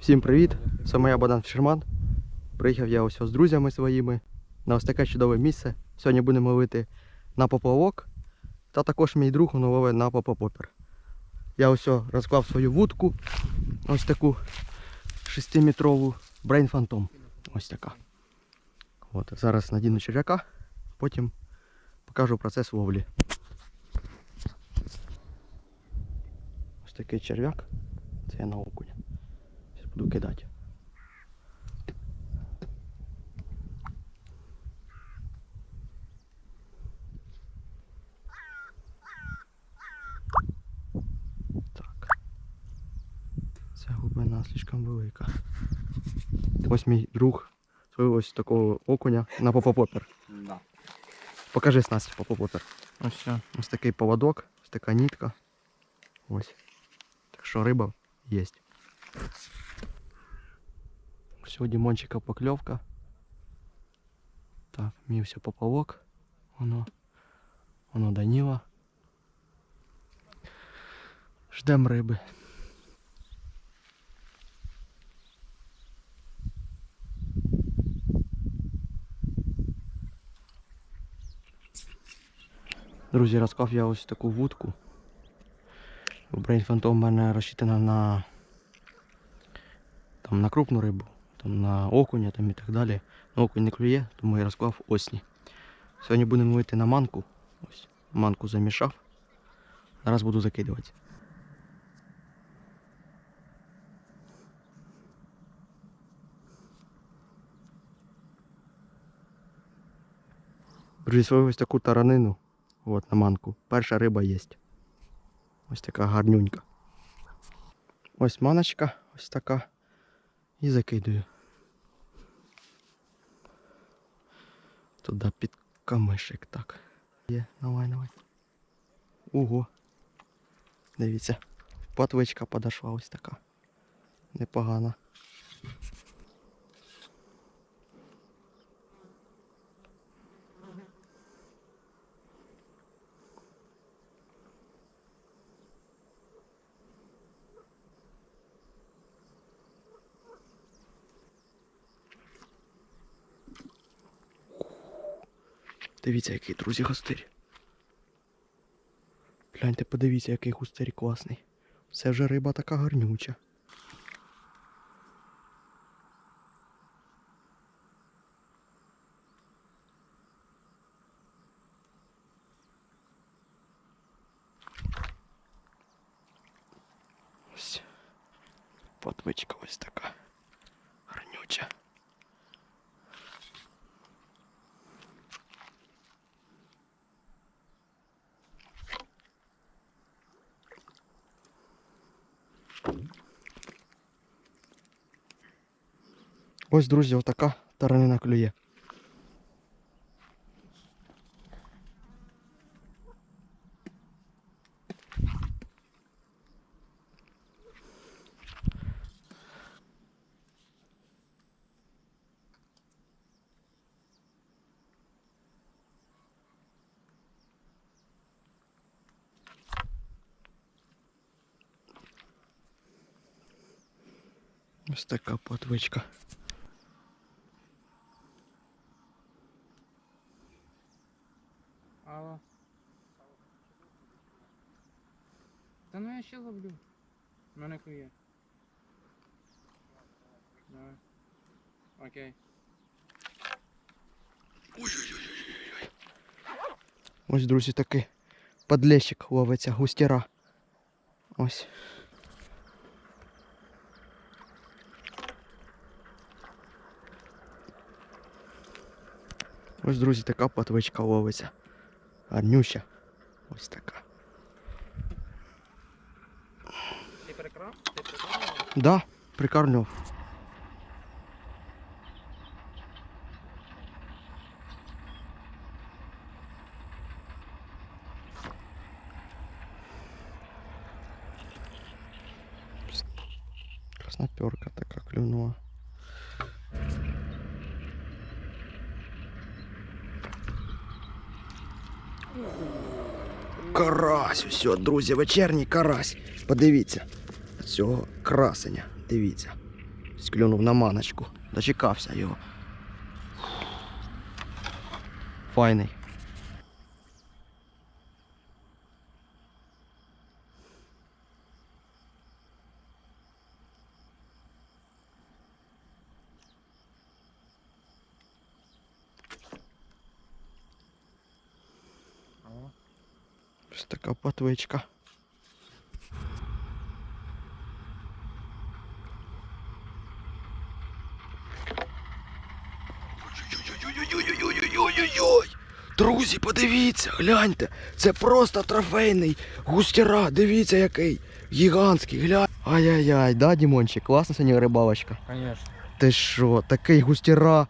Всім привіт! Це моя Богдан Фішерман. Приїхав я ось з друзями своїми на ось таке чудове місце. Сьогодні будемо ловити на поплавок. Та також мій друг ловить на попопопер. Я ось розклав свою вудку. Ось таку 6-метрову Brain Phantom. Ось така. От, зараз надіну черв'яка, потім покажу процес ловлі. Ось такий черв'як. Це я на окуня. Буду кидати. Так. Ця глибина слишком велика. Ось мій друг свого ось такого окуня на попопопер. Да. Покажи снасть попопопер. Ось все. Ось такий поводок, ось така нитка. Ось. Так що риба є. Ось у Дімончика покльовка. Так, мій все поплавок. Воно. Воно Даніла. Ждем риби. Друзі, розклав я ось таку вудку. Brain Phantom у мене розчитана на, там, на крупну рибу, там, на окуня там, і так далі. На окунь не клює, тому я розклав осні. Сьогодні будемо вийти на манку. Ось, манку замішав. Зараз буду закидувати. Свою ось таку таранину. От на манку. Перша риба є. Ось така гарнюнька. Ось маночка, ось така. І закидую. Туди під камишик так. Є, давай, давай. Ого. Дивіться. патвичка подошла ось така. Непогана. Дивіться, який, друзі, густирь. Гляньте, подивіться, який густирь класний. Це вже риба така гарнюча. Ось. Потвичка ось така. Гарнюча. Ось, друзі, отака таранина клює. Ось така платвичка. Ну я ще ловлю. Мене клює. Давай. Окей. Ось, друзі, такий подлещик ловиться, густіра. Ось. Ось, друзі, така платвичка ловиться. Гарнюща. Ось така. Ти перекрав? Ти перекрав? Да, прикармлював. Красноперка така клюнула. Карась, усе, друзі, вечірній карась. Подивіться. Цього красення. Дивіться. Склюнув на маночку. Дочекався його. Файний. Ось така патвичка. Ой-ой-ой! Друзі, подивіться, гляньте, це просто трофейний густіра. Дивіться який. Гігантський, глянь. Ай-яй-яй, да, Дімончик, класна сьогодні рибалочка. Звісно. Ти що, такий густіра.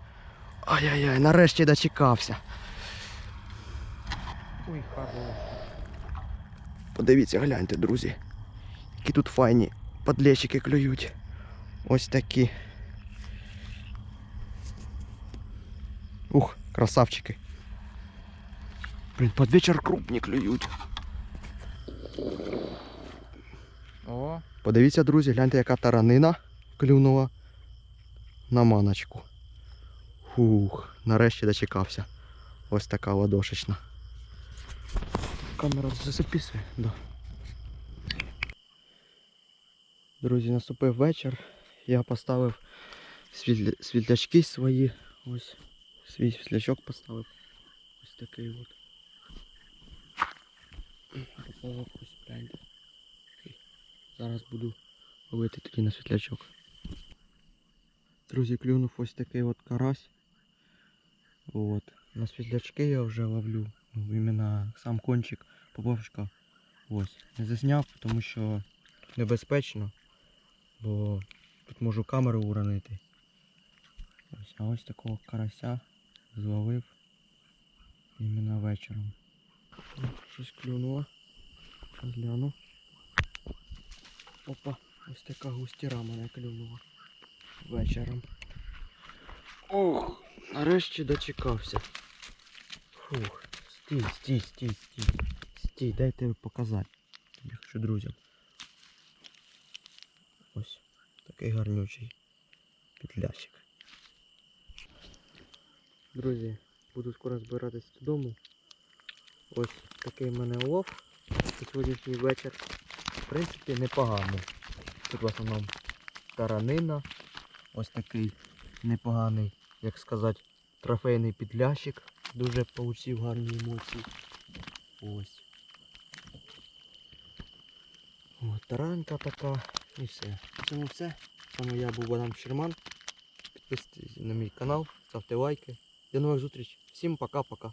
Ай-яй-яй, нарешті дочекався. Ой. Подивіться, гляньте, друзі. Які тут файні подлещики клюють. Ось такі. Ух красавчики. Блін, під вечір крупні клюють. О, Подивіться, друзі, гляньте, яка таранина клюнула на маночку. Фух, нарешті дочекався. Ось така ладошечна. Камера записує, да. Друзі, наступив вечір. Я поставив світлячки свої. Ось свій світлячок поставив. Ось такий от. Поплавок ось гляньте. Зараз буду ловити тоді на світлячок. Друзі, клюнув ось такий от карась. От. На світлячки я вже ловлю. Ну, іменно сам кончик поповшка. Ось. Не засняв, тому що небезпечно. Бо тут можу камеру уронити. Ось, а ось такого карася зловив іменно вечором. Щось клюнуло. Щас гляну. Опа, ось така густіра мене клюнула вечором. Ох, нарешті дочекався. Фух, стій, стій, стій, стій. Стій, дайте показати. Я хочу друзям. Ось такий гарнючий підлящик. Друзі, буду скоро збиратись додому. Ось такий в мене улов на сьогоднішній вечір. В принципі, непоганий. Тут в основному таранина. Ось такий непоганий, як сказати, трофейний підлящик. Дуже получив гарні емоції. Ось. От, таранка така і все. Цьому все. Вами я був Богдан Шерман. Підписуйтесь на мій канал, ставте лайки. До нових зустріч. Всім пока-пока.